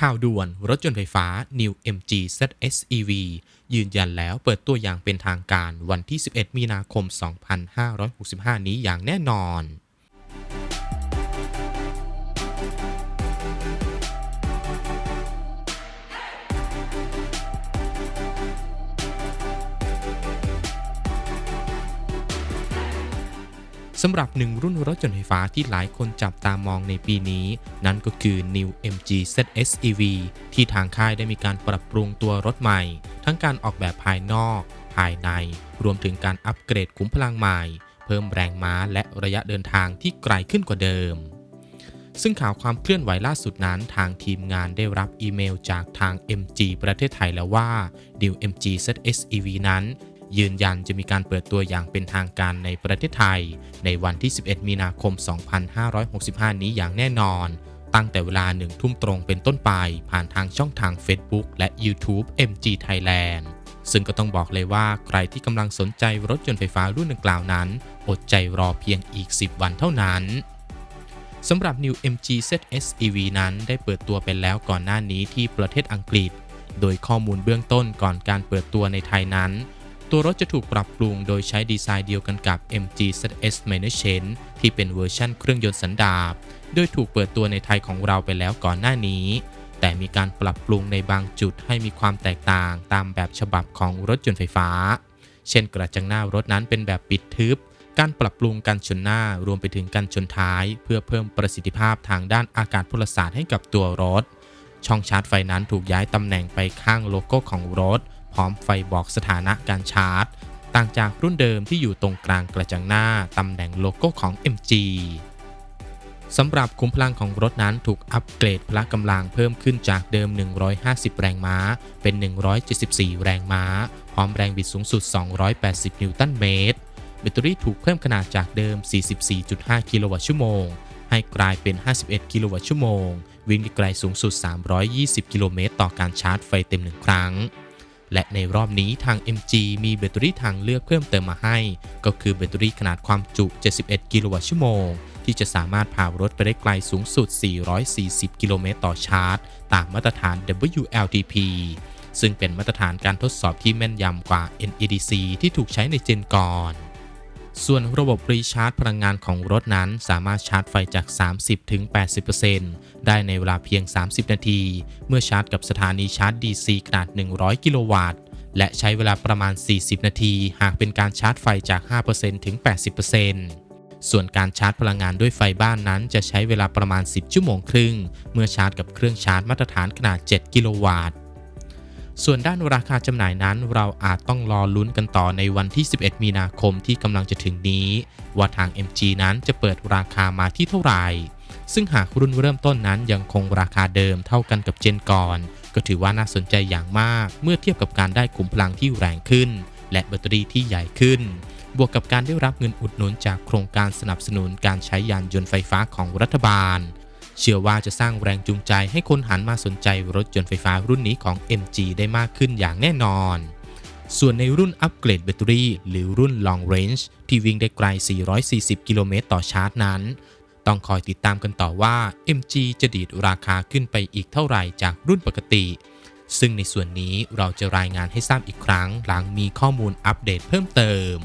ข่าวด่วนรถยนต์ไฟฟ้า New MG ZS EV ยืนยันแล้วเปิดตัวอย่างเป็นทางการวันที่ 11 มีนาคม 2565 นี้อย่างแน่นอน สำหรับหนึ่งรุ่นรถยนต์ไฟฟ้าที่หลายคนจับตามองในปีนี้ นั่นก็คือ New MG ZS EV ที่ทางค่ายได้มีการปรับปรุงตัวรถใหม่ ทั้งการออกแบบภายนอก ภายใน รวมถึงการอัปเกรดขุมพลังใหม่ เพิ่มแรงม้าและระยะเดินทางที่ไกลขึ้นกว่าเดิม ซึ่งข่าวความเคลื่อนไหวล่าสุดนั้นทางทีมงานได้รับอีเมลจากทาง MG ประเทศไทยแล้วว่า New MG ZS EV นั้น ยืนยันจะมีการเปิดตัวอย่างเป็นทางการในประเทศไทย ในวันที่ 11 มีนาคม 2565 นี้อย่างแน่นอน ตั้งแต่เวลาหนึ่งทุ่มตรงเป็นต้นไป ผ่านทางช่องทาง Facebook และ YouTube MG Thailand ซึ่งก็ต้องบอกเลยว่าใครที่กำลังสนใจรถยนต์ไฟฟ้ารุ่นดังกล่าวนั้น อดใจรอเพียงอีก 10 วันเท่านั้นสำหรับ New MG ZS EV นั้นได้เปิดตัวไปแล้วก่อนหน้านี้ที่ประเทศอังกฤษ โดยข้อมูลเบื้องต้นก่อนการเปิดตัวในไทยนั้น ตัวรถจะถูกปรับปรุงโดยใช้ดีไซน์เดียวกันกับ MG ZS m a n a g e n ที่เป็นเวอร์ชั่นเครื่องยนต์สันดาปโดยถูกเปิดตัวในไทยของเราไปแล้วก่อนหน้านี้ แต่มีการปรับปรุงในบางจุดให้มีความแตกต่างตามแบบฉบับของรถยนต์ไฟฟ้า เช่นกระจังหน้ารถนั้นเป็นแบบปิดทึบ การปรับปรุงการชนหน้ารวมไปถึงการชนท้าย เพื่อเพิ่มประสิทธิภาพทางด้านอากาศพลศาสตร์ให้กับตัวรถ ช่องชาร์จไฟนั้นถูกย้ายตำแหน่งไปข้างโลโก้ของรถ พร้อมไฟบอกสถานะการชาร์จ ต่างจากรุ่นเดิมที่อยู่ตรงกลางกระจังหน้าตำแหน่งโลโก้ของ MG สำหรับคุ้มพลังของรถนั้นถูกอัปเกรดพละกำลังเพิ่มขึ้นจากเดิม 150 แรงม้า เป็น 174 แรงม้า พร้อมแรงบิดสูงสุด 280 นิวตันเมตร แบตเตอรี่ถูกเพิ่มขนาดจากเดิม 44.5 กิโลวัตต์ชั่วโมง ให้กลายเป็น 51 กิโลวัตต์ชั่วโมง วิ่งได้ไกลสูงสุด 320 กิโลเมตรต่อการชาร์จไฟเต็ม1ครั้ง และในรอบนี้ทาง MG มีแบตเตอรี่ทางเลือกเพิ่มเติมมาให้ ก็คือแบตเตอรี่ขนาดความจุ 71 กิโลวัตต์ชั่วโมง ที่จะสามารถพารถไปได้ไกลสูงสุด 440 กิโลเมตรต่อชาร์จ ตามมาตรฐาน WLTP ซึ่งเป็นมาตรฐานการทดสอบที่แม่นยำกว่า NEDC ที่ถูกใช้ในเจนก่อน ส่วนระบบรีชาร์จพลังงานของรถนั้นสามารถชาร์จไฟจาก 30-80%ได้ในเวลาเพียง 30 นาที เมื่อชาร์จกับสถานีชาร์จ DC ขนาด 100 กิโลวัตต์ และใช้เวลาประมาณ 40 นาที หากเป็นการชาร์จไฟจาก 5%ถึง 80%ส่วนการชาร์จพลังงานด้วยไฟบ้านนั้นจะใช้เวลาประมาณ 10 ชั่วโมงครึ่ง เมื่อชาร์จกับเครื่องชาร์จมาตรฐานขนาด 7 กิโลวัตต์ ส่วนด้านราคาจำหน่ายนั้น เราอาจต้องรอลุ้นกันต่อในวันที่ 11 มีนาคมที่กำลังจะถึงนี้ ว่าทาง MG นั้นจะเปิดราคามาที่เท่าไหร่ ซึ่งหากรุ่นเริ่มต้นนั้นยังคงราคาเดิมเท่ากันกับเจนก่อน ก็ถือว่าน่าสนใจอย่างมาก เมื่อเทียบกับการได้ขุมพลังที่แรงขึ้น และแบตเตอรี่ที่ใหญ่ขึ้น บวกกับการได้รับเงินอุดหนุนจากโครงการสนับสนุนการใช้ยานยนต์ไฟฟ้าของรัฐบาล เชื่อว่าจะสร้างแรงจูงใจให้คนหันมาสนใจรถยนต์ไฟฟ้ารุ่นนี้ของ MG ได้มากขึ้นอย่างแน่นอน ส่วนในรุ่นอัปเกรดแบตเตอรี่ หรือรุ่น Long Range ที่วิ่งได้ไกล 440 กิโลเมตรต่อชาร์จนั้น ต้องคอยติดตามกันต่อว่า MG จะดีดราคาขึ้นไปอีกเท่าไหร่จากรุ่นปกติ ซึ่งในส่วนนี้เราจะรายงานให้ทราบอีกครั้ง หลังมีข้อมูลอัปเดตเพิ่มเติม